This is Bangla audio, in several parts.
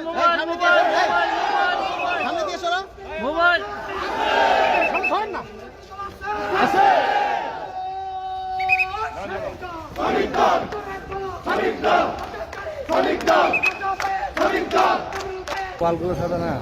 মোবাইল মোবাইল মোবাইল সামনে দিয়ে সরো মোবাইল। সরেন না। পালগুলো সাদা না?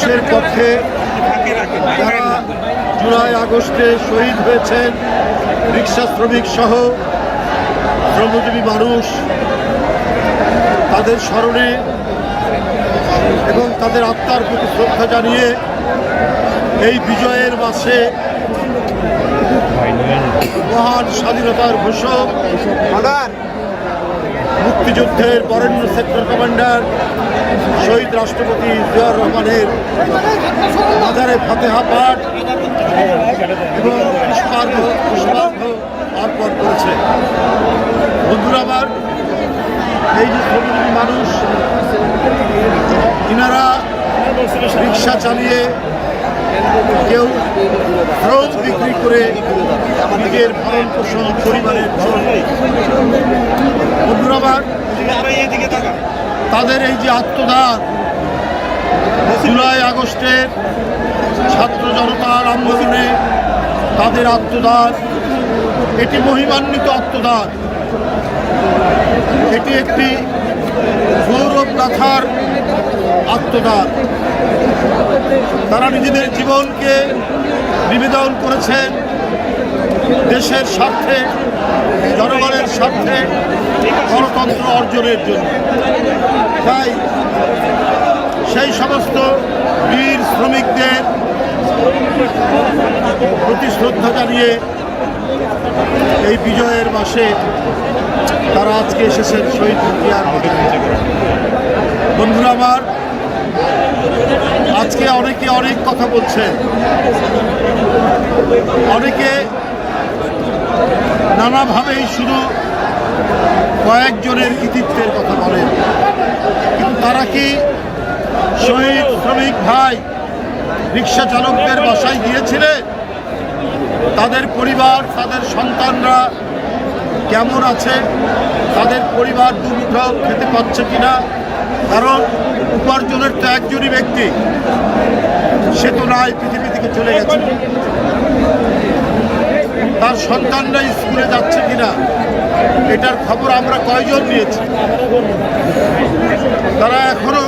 মানুষের পক্ষে যারা জুলাই আগস্টে শহীদ হয়েছেন, রিক্সা শ্রমিক সহ শ্রমজীবী মানুষ, তাদের স্মরণে এবং তাদের আত্মার প্রতি শ্রদ্ধা জানিয়ে এই বিজয়ের মাসে মহান স্বাধীনতার ঘোষক মুক্তিযুদ্ধের বরেণ্য সেক্টর কমান্ডার শহীদ রাষ্ট্রপতি জিয়াউর রহমানের মাজারে ফতেহা পাঠ এবং পুষ্পার্ঘ পুষ্পার্ঘ অর্পণ করেছে। বন্ধুরা আমার, এই যে মানুষ, ইনারা রিক্সা চালিয়ে কেউ রোজ বিক্রি করে নিজের ভরণ পোষণ পরিবারের ভরণ বন্ধুরা আমার তাদের এই যে আত্মদান, জুলাই আগস্টের ছাত্র জনতার আন্দোলনে তাদের আত্মদান, এটি মহিমান্বিত আত্মদান। এটি একটি গৌরব গাথার আত্মদান। তারা নিজেদের জীবনকে নিবেদন করেছেন দেশের স্বার্থে, জনগণের স্বার্থে গণতন্ত্র অর্জনের জন্য। তাই সেই সমস্ত বীর শ্রমিকদের প্রতি শ্রদ্ধা জানিয়ে এই বিজয়ের মাসে তারা আজকে এসেছেন শহীদ বন্ধুরা আমার আজকে অনেকে অনেক কথা বলছেন অনেকে নানাভাবেই শুধু কয়েকজনের কৃতিত্বের কথা বলেন কিন্তু তারা কি শহীদ শ্রমিক ভাই রিক্সা চালকদের বাসায় গিয়েছিলেন তাদের পরিবার, তাদের সন্তানরা কেমন আছে? তাদের পরিবার দুমুঠো খেতে পাচ্ছে কিনা? কারণ উপার্জনের তো একজনই ব্যক্তি, সে তো নাই পৃথিবী থেকে চলে গেছে। তার সন্তানরা স্কুলে যাচ্ছে কিনা, এটার খবর আমরা কয়জন নিয়েছি? তারা এখনও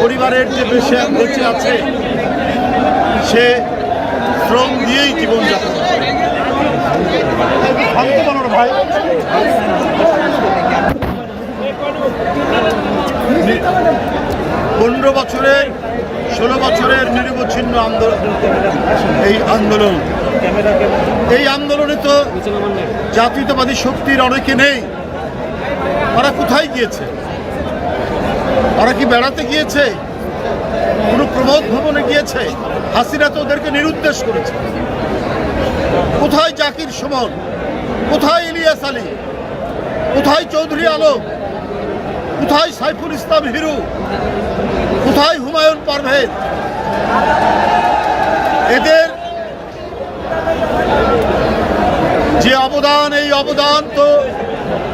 পরিবারের যে বেশি বেঁচে আছে, সে শ্রম দিয়েই জীবনযাপন ভাই। পনেরো বছরের ষোলো বছরের নিরবচ্ছিন্ন আন্দোলন। এই আন্দোলন। এই আন্দোলনে তো জাতীয়তাবাদী শক্তির অনেকে নেই। ওরা কোথায় গিয়েছে? ওরা কি বেড়াতে গিয়েছে? কোনো প্রমোদ ভবনে গিয়েছে? হাসিনা তো ওদেরকে নিরুদ্দেশ করেছে। কোথায় জাকির সুমন? কোথায় ইলিয়াস আলী? কোথায় চৌধুরী আলম? কোথায় সাইফুল ইসলাম হিরু? কোথায় হুমায়ুন পারভেজ? এদের যে অবদান, এই অবদান তো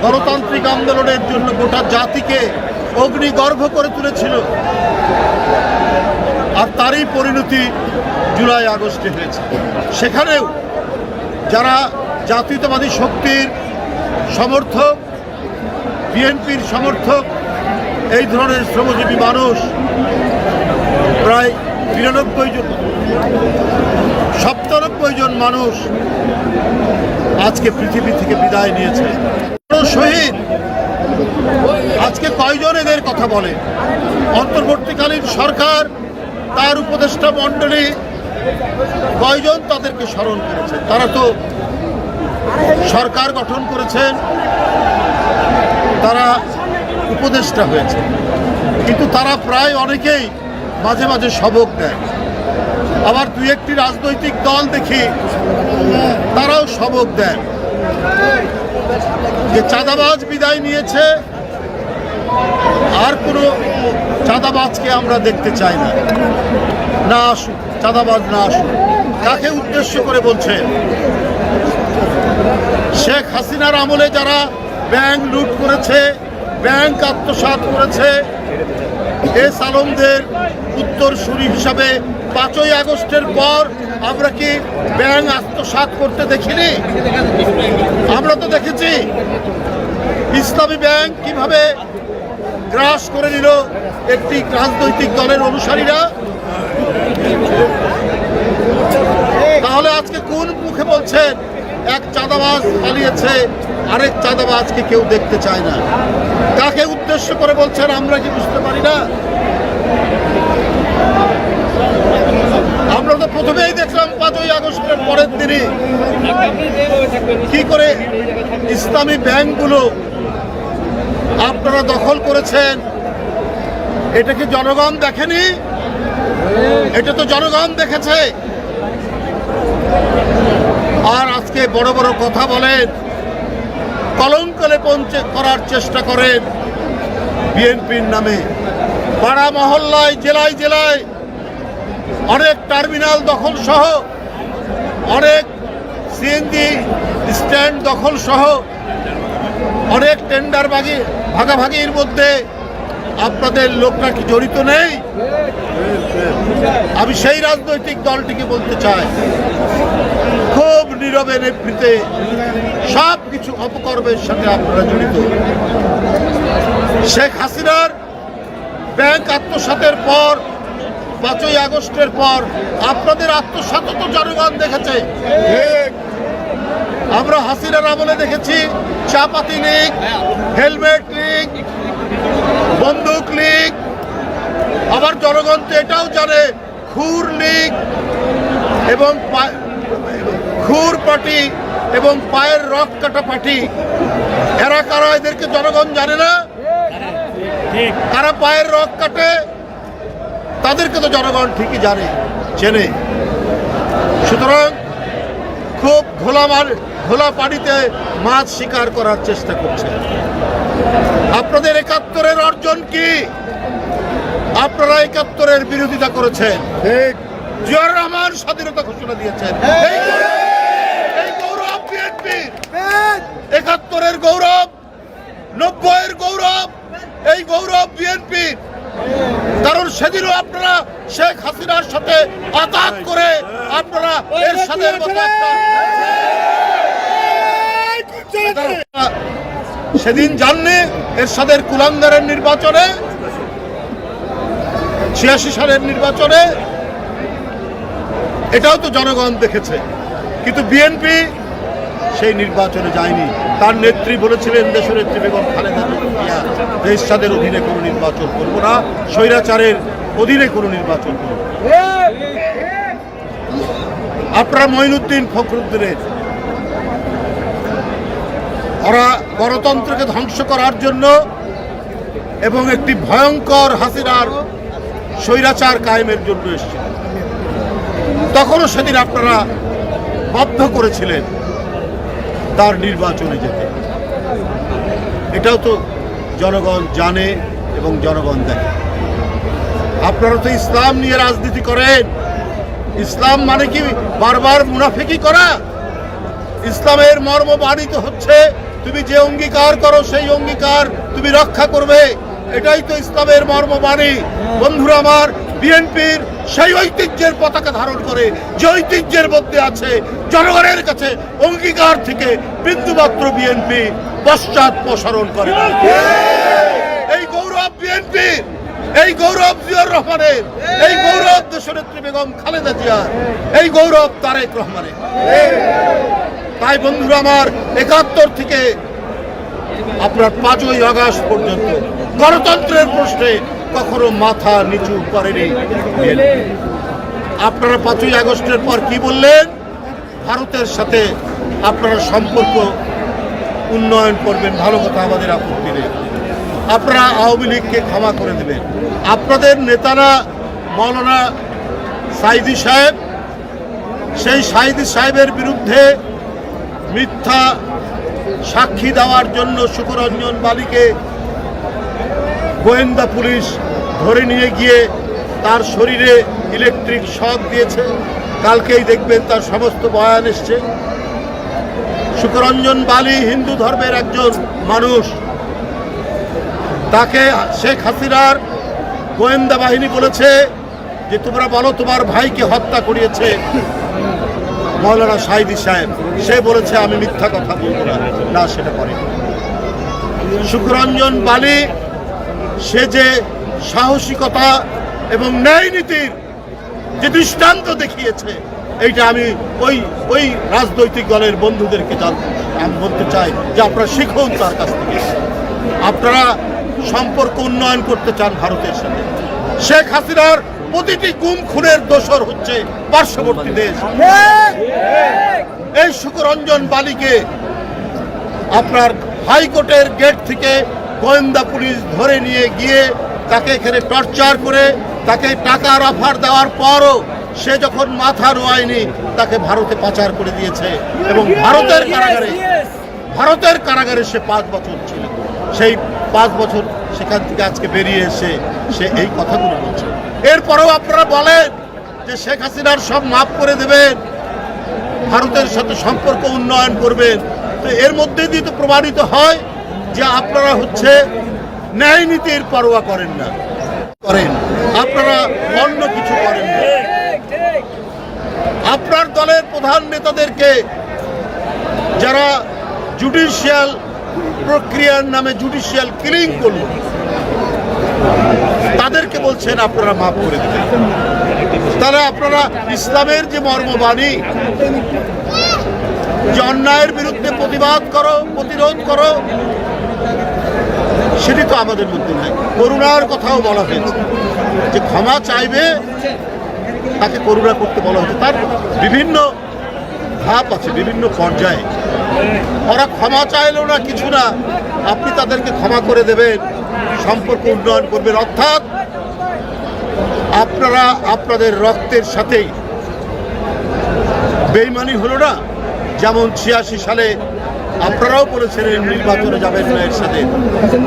গণতান্ত্রিক আন্দোলনের জন্য গোটা জাতিকে অগ্নিগর্ভ করে তুলেছিল। আর তারই পরিণতি জুলাই আগস্টে হয়েছে। সেখানেও যারা জাতীয়তাবাদী শক্তির সমর্থক, বিএনপির সমর্থক এই ধরনের শ্রমজীবী মানুষ প্রায় বিরানব্বই জন, সপ্তানব্বই জন মানুষ আজকে পৃথিবী থেকে বিদায় নিয়েছে। শহীদ আজকে কয়জন এদের কথা বলে? অন্তর্বর্তীকালীন সরকার, তার উপদেষ্টা মণ্ডলী, কয়জন তাদেরকে স্মরণ করেছে? তারা তো সরকার গঠন করেছেন, তারা উপদেষ্টা হয়েছে। কিন্তু তারা প্রায় অনেকেই মাঝে মাঝে সবক দেয়। আবার দুই একটি রাজনৈতিক দল দেখি, তারাও সবক দেয়। যে চাঁদাবাজ বিদায় নিয়েছে, আর কোনো চাঁদাবাজকে আমরা দেখতে চাই না। না আসুক, চাঁদাবাজ না আসুক। কাকে উদ্দেশ্য করে বলছেন শেখ হাসিনার আমলে যারা ব্যাংক লুট করেছে ব্যাংক আত্মসাৎ করেছে। এস আলমদের উত্তরসূরি হিসাবে পাঁচই আগস্টের পর আমরা কি ব্যাংক আত্মসাৎ করতে দেখিনি? আমরা তো দেখেছি ইসলামী ব্যাংক কীভাবে গ্রাস করে নিল একটি রাজনৈতিক দলের অনুসারীরা। তাহলে আজকে কোন মুখে বলছেন এক চাঁদাবাজ পালিয়েছে আরেক চাঁদাবাজকে কেউ দেখতে চায় না। কাকে উদ্দেশ্য করে বলছেন আমরা কি বুঝতে পারি না? আমরা তো প্রথমেই দেখলাম পাঁচই আগস্টের পরের দিনই। কি করে ইসলামী ব্যাংকগুলো আপনারা দখল করেছেন? এটা কি জনগণ দেখেনি? এটা তো জনগণ দেখেছে। আর আজকে বড় বড় কথা বলেন। কলঙ্কলে পৌঁছে করার চেষ্টা করেন বিএনপির নামে। পাড়া মহল্লায়, জেলায় জেলায় অনেক টার্মিনাল দখল সহ অনেক সিএনজি স্ট্যান্ড দখল সহ অনেক টেন্ডার বাগি ভাগাভাগির মধ্যে আপনাদের লোকটা কি জড়িত নেই? আমি সেই রাজনৈতিক দলটিকে বলতে চাই। খুব নীরবে নেতৃত্বে সব কিছু অপকর্মের সাথে আপনারা জড়িত। শেখ হাসিনার ব্যাংক আত্মসাতের পর, পাঁচই আগস্টের পর আপনাদের আত্মসাত তো জনগণ দেখেছে। আমরা হাসিনার আমলে দেখেছি চাপাতি লীগ হেলমেট লীগ, বন্দুক লীগ। আবার জনগণ তো এটাও জানে, খুর লীগ এবং খুর পার্টি এবং পায়ের রক কাটা পার্টি এরা কারা এদেরকে জনগণ জানে না? কারা পায়ের রক কাটে? তাদেরকে তো জনগণ ঠিকই জানে চেনে। সুতরাং খুব ঘোলা মার ঘোলা পানিতে মাছ শিকার করার চেষ্টা করছে। আপনাদের একাত্তরের অর্জন কি? আপনারা একাত্তরের বিরোধিতা করেছেন। জিয়াউর রহমান স্বাধীনতা ঘোষণা দিয়েছেন এই গৌরব- এই গৌরব বিএনপি একাত্তরের গৌরব, নব্বইয়ের গৌরব, এই গৌরব বিএনপি কারণ সেদিনও আপনারা শেখ হাসিনার সাথে আতাত করে আপনারা এর সাথে সেদিন জাননি এরশাদের কুলাঙ্গারের নির্বাচনে, ছিয়াশি সালের নির্বাচনে। এটাও তো জনগণ দেখেছে। কিন্তু বিএনপি সেই নির্বাচনে যায়নি। তার নেত্রী বলেছিলেন, দেশনেত্রী বেগম খালেদা জিয়া এরশাদের অধীনে কোনো নির্বাচন করব না, স্বৈরাচারের অধীনে কোনো নির্বাচন করব আপনারা মঈনুদ্দিন ফখরুদ্দিনের, ওরা গণতন্ত্রকে ধ্বংস করার জন্য এবং একটি ভয়ঙ্কর হাসিনার স্বৈরাচার কায়েমের জন্য এসেছিল। তখনও সেদিন আপনারা বাধ্য করেছিলেন তার নির্বাচনে যেতে। এটাও তো জনগণ জানে এবং জনগণ দেখে। আপনারা তো ইসলাম নিয়ে রাজনীতি করেন। ইসলাম মানে কি বারবার মুনাফিকি করা? ইসলামের মর্ম বাণিত হচ্ছে, তুমি যে অঙ্গীকার করো সেই অঙ্গীকার তুমি রক্ষা করবে। এটাই তো ইসলামের মর্ম বাণী। বন্ধুরা আমার, বিএনপির সেই ঐতিহ্যের পতাকা ধারণ করে, যে ঐতিহ্যের মধ্যে আছে জনগণের কাছে অঙ্গীকার থেকে বিন্দুমাত্র বিএনপি পশ্চাৎ প্রসারণ করে এই গৌরব বিএনপির এই গৌরব জিয়র রহমানের, এই গৌরব দেশনেত্রী বেগম খালেদা জিয়ার, এই গৌরব তারেক রহমানের। তাই বন্ধুরা আমার, একাত্তর থেকে আপনার পাঁচই আগস্ট পর্যন্ত গণতন্ত্রের প্রশ্নে কখনো মাথা নিচু করেনি। আপনারা পাঁচই আগস্টের পর কি বললেন? ভারতের সাথে আপনারা সম্পর্ক উন্নয়ন করবেন, ভালো কথা আমাদের আপত্তি নেই। আপনারা আওয়ামী লীগকে ক্ষমা করে দেবেন। আপনাদের নেতারা মৌলানা সাইদি সাহেব, সেই সাইদি সাহেবের বিরুদ্ধে মিথ্যা সাক্ষী দেওয়ার জন্য সুকরঞ্জন বালিকে গোয়েন্দা পুলিশ ধরে নিয়ে গিয়ে তার শরীরে ইলেকট্রিক শক দিয়েছে। কালকেই দেখবেন তার সমস্ত বয়ান এসছে। সুকরঞ্জন বালি হিন্দু ধর্মের একজন মানুষ। তাকে শেখ হাসিনার গোয়েন্দা বাহিনী বলেছে যে, তোমরা বলো তোমার ভাইকে হত্যা করিয়েছে মৌলানা সাইদি সাহেব। সে বলেছে, আমি মিথ্যা কথা বলব না। সেটা করে সুখরঞ্জন বালি সে যে সাহসিকতা এবং ন্যায় নীতির যে দৃষ্টান্ত দেখিয়েছে, এইটা আমি ওই ওই রাজনৈতিক দলের বন্ধুদেরকে আমি বলতে চাই যে আপনারা শিখুন তার কাছ থেকে। আপনারা সম্পর্ক উন্নয়ন করতে চান ভারতের সাথে। শেখ হাসিনার প্রতিটি গুম খুনের দোষর হচ্ছে পার্শ্ববর্তী দেশ। এই সুকরঞ্জন বালিকে আপনার হাইকোর্টের গেট থেকে গোয়েন্দা পুলিশ ধরে নিয়ে গিয়ে তাকে এখানে টর্চার করে, তাকে টাকার অফার দেওয়ার পরও সে যখন মাথা নোয়ায়নি তাকে ভারতে পাচার করে দিয়েছে এবং ভারতের কারাগারে ভারতের কারাগারে সে পাঁচ বছর ছিল। সেই পাঁচ বছর সেখান থেকে আজকে বেরিয়ে এসে সে এই কথাগুলো বলছে। এরপরেও আপনারা বলেন যে শেখ হাসিনার সব মাফ করে দেবেন, ভারতের সাথে সম্পর্ক উন্নয়ন করবেন। তো এর মধ্যে দিয়ে তো প্রমাণিত হয় যে আপনারা হচ্ছে ন্যায় নীতির পরোয়া করেন না। করেন। আপনারা অন্য কিছু করেন না। আপনার দলের প্রধান নেতাদেরকে যারা জুডিশিয়াল প্রক্রিয়ার নামে জুডিশিয়াল কিলিং করল, তাদেরকে বলছেন আপনারা মাফ করে দেবেন। তাহলে আপনারা ইসলামের যে মর্মবাণী, যে অন্যায়ের বিরুদ্ধে প্রতিবাদ করো, প্রতিরোধ করো সেটি তো আমাদের মধ্যে নাই। করুণার কথাও বলা হয়েছে। যে ক্ষমা চাইবে, তাকে করুণা করতে বলা হয়েছে। তার বিভিন্ন ধাপ আছে, বিভিন্ন পর্যায়ে। ওরা ক্ষমা চাইলেও না কিছু না, আপনি তাদেরকে ক্ষমা করে দেবেন, সম্পর্ক উন্নয়ন করবেন। অর্থাৎ আপনারা আপনাদের রক্তের সাথেই বেইমানি হলো না। যেমন ছিয়াশি সালে আপনারাও বলেছিলেন নির্বাচনে যাবেন না এর সাথে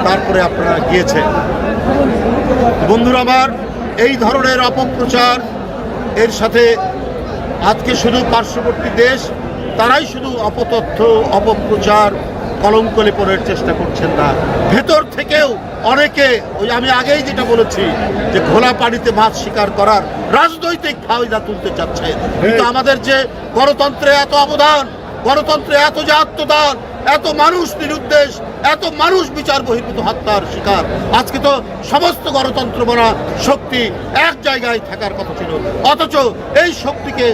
তারপরে আপনারা গিয়েছেন। বন্ধুরা আমার এই ধরনের অপপ্রচার এর সাথে আজকে শুধু পার্শ্ববর্তী দেশ তারাই শুধু অপতথ্য অপপ্রচার কলঙ্ক লেপনের চেষ্টা করছেন না। ভেতর থেকেও অনেকে ওই আমি আগেই যেটা বলেছি যে ঘোলা পানিতে মাছ শিকার করার রাজনৈতিক ফায়দা তুলতে চাচ্ছেন। কিন্তু আমাদের যে গণতন্ত্রে এত অবদান গণতন্ত্রে এত যে আত্মদান, এত মানুষ নিরুদ্দেশ, এত মানুষ বিচার বহির্ভূত হত্যার শিকার। আজকে তো সমস্ত গণতন্ত্র বনা শক্তি এক জায়গায় থাকার কথা ছিল। অথচ এই শক্তিকে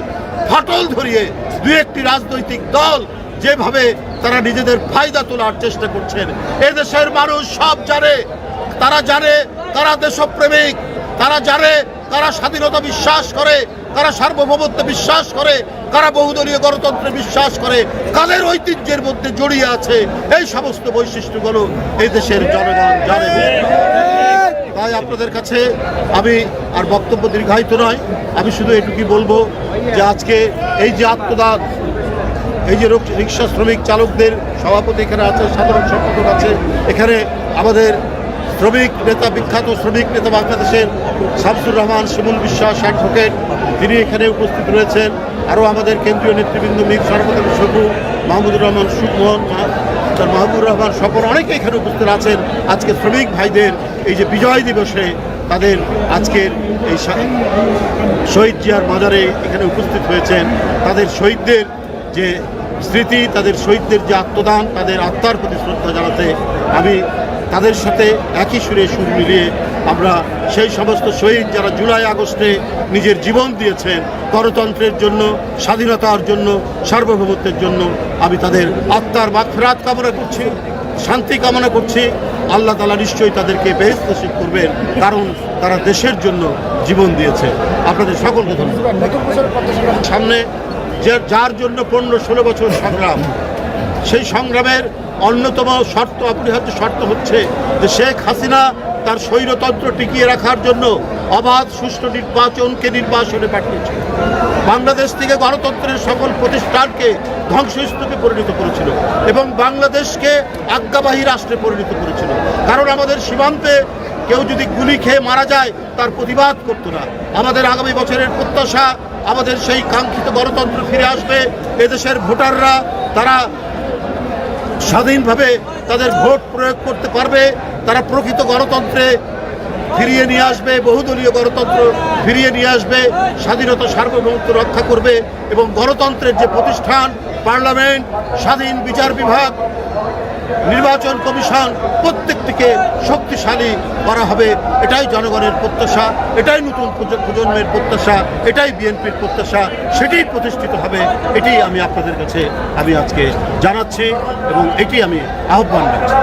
ফাটল ধরিয়ে দু একটি রাজনৈতিক দল যেভাবে তারা নিজেদের ফায়দা তোলার চেষ্টা করছেন, এদেশের মানুষ সব জানে। তারা জানে তারা দেশপ্রেমিক, তারা জানে তারা স্বাধীনতা বিশ্বাস করে। কারা সার্বভৌমত্বে বিশ্বাস করে, কারা বহুদলীয় গণতন্ত্রে বিশ্বাস করে, কাদের ঐতিহ্যের মধ্যে জড়িয়ে আছে, এই সমস্ত বৈশিষ্ট্যগুলো এই দেশের জনগণ জানে। তাই আপনাদের কাছে আমি আর বক্তব্য দীর্ঘায়িত নয়, আমি শুধু এটুকুই বলব যে আজকে এই যে আত্মদান, এই যে রিক্সা শ্রমিক চালকদের সভাপতি এখানে আছে সাধারণ সম্পাদক আছে, এখানে আমাদের শ্রমিক নেতা, বিখ্যাত শ্রমিক নেতা বাংলাদেশের শামসুর রহমান, শিমুল বিশ্বাস, অ্যাডভোকেট, তিনি এখানে উপস্থিত রয়েছেন। আরও আমাদের কেন্দ্রীয় নেতৃবৃন্দ মীর সরবত শকু মাহমুদুর রহমান সুকমোহন তার রহমান স্বপন অনেকে এখানে উপস্থিত আছেন। আজকে শ্রমিক ভাইদের এই যে বিজয় দিবসে তাদের আজকের এই শহীদ জিয়ার মাজারে এখানে উপস্থিত হয়েছেন। তাদের শহীদদের যে স্মৃতি, তাদের শহীদদের যে আত্মদান, তাদের আত্মার প্রতি শ্রদ্ধা জানাতে আমি তাদের সাথে একই সুরে সুর মিলিয়ে আমরা সেই সমস্ত শহীদ যারা জুলাই আগস্টে নিজের জীবন দিয়েছেন, গণতন্ত্রের জন্য, স্বাধীনতার জন্য, সার্বভৌমত্বের জন্য আমি তাদের আত্মার মাখরাত কামনা করছি, শান্তি কামনা করছি। আল্লাহ তালা নিশ্চয়ই তাদেরকে বেহেস্ত নসিব করবেন, কারণ তারা দেশের জন্য জীবন দিয়েছে। আপনাদের সকলকে সামনে যে, যার জন্য পনেরো ষোলো বছর সংগ্রাম, সেই সংগ্রামের অন্যতম শর্ত, অপরিহার্য শর্ত হচ্ছে যে শেখ হাসিনা তার স্বৈরতন্ত্র টিকিয়ে রাখার জন্য অবাধ, সুষ্ঠু নির্বাচনকে নির্বাসনে পাঠিয়েছে। বাংলাদেশ থেকে গণতন্ত্রের সকল প্রতিষ্ঠানকে ধ্বংসস্তূপে পরিণত করেছিল এবং বাংলাদেশকে আজ্ঞাবাহী রাষ্ট্রে পরিণত করেছিল। কারণ আমাদের সীমান্তে কেউ যদি গুলি খেয়ে মারা যায়, তার প্রতিবাদ করতো না। আমাদের আগামী বছরের প্রত্যাশা, আমাদের সেই কাঙ্ক্ষিত গণতন্ত্র ফিরে আসবে, এদেশের ভোটাররা, তারা স্বাধীনভাবে তাদের ভোট প্রয়োগ করতে পারবে, তারা প্রকৃত গণতন্ত্রে ফিরিয়ে নিয়ে আসবে, বহুদলীয় গণতন্ত্র ফিরিয়ে নিয়ে আসবে, স্বাধীনতা সার্বভৌমত্ব রক্ষা করবে এবং গণতন্ত্রের যে প্রতিষ্ঠান, পার্লামেন্ট, স্বাধীন বিচার বিভাগ নির্বাচন কমিশন প্রত্যেকটিকে শক্তিশালী করা হবে। এটাই জনগণের প্রত্যাশা, এটাই নতুন প্রজন্মের প্রত্যাশা, এটাই বিএনপির প্রত্যাশা, সেটাই প্রতিষ্ঠিত হবে। এটি আমি আপনাদের কাছে আমি আজকে জানাচ্ছি এবং এটি আমি আহ্বান রাখছি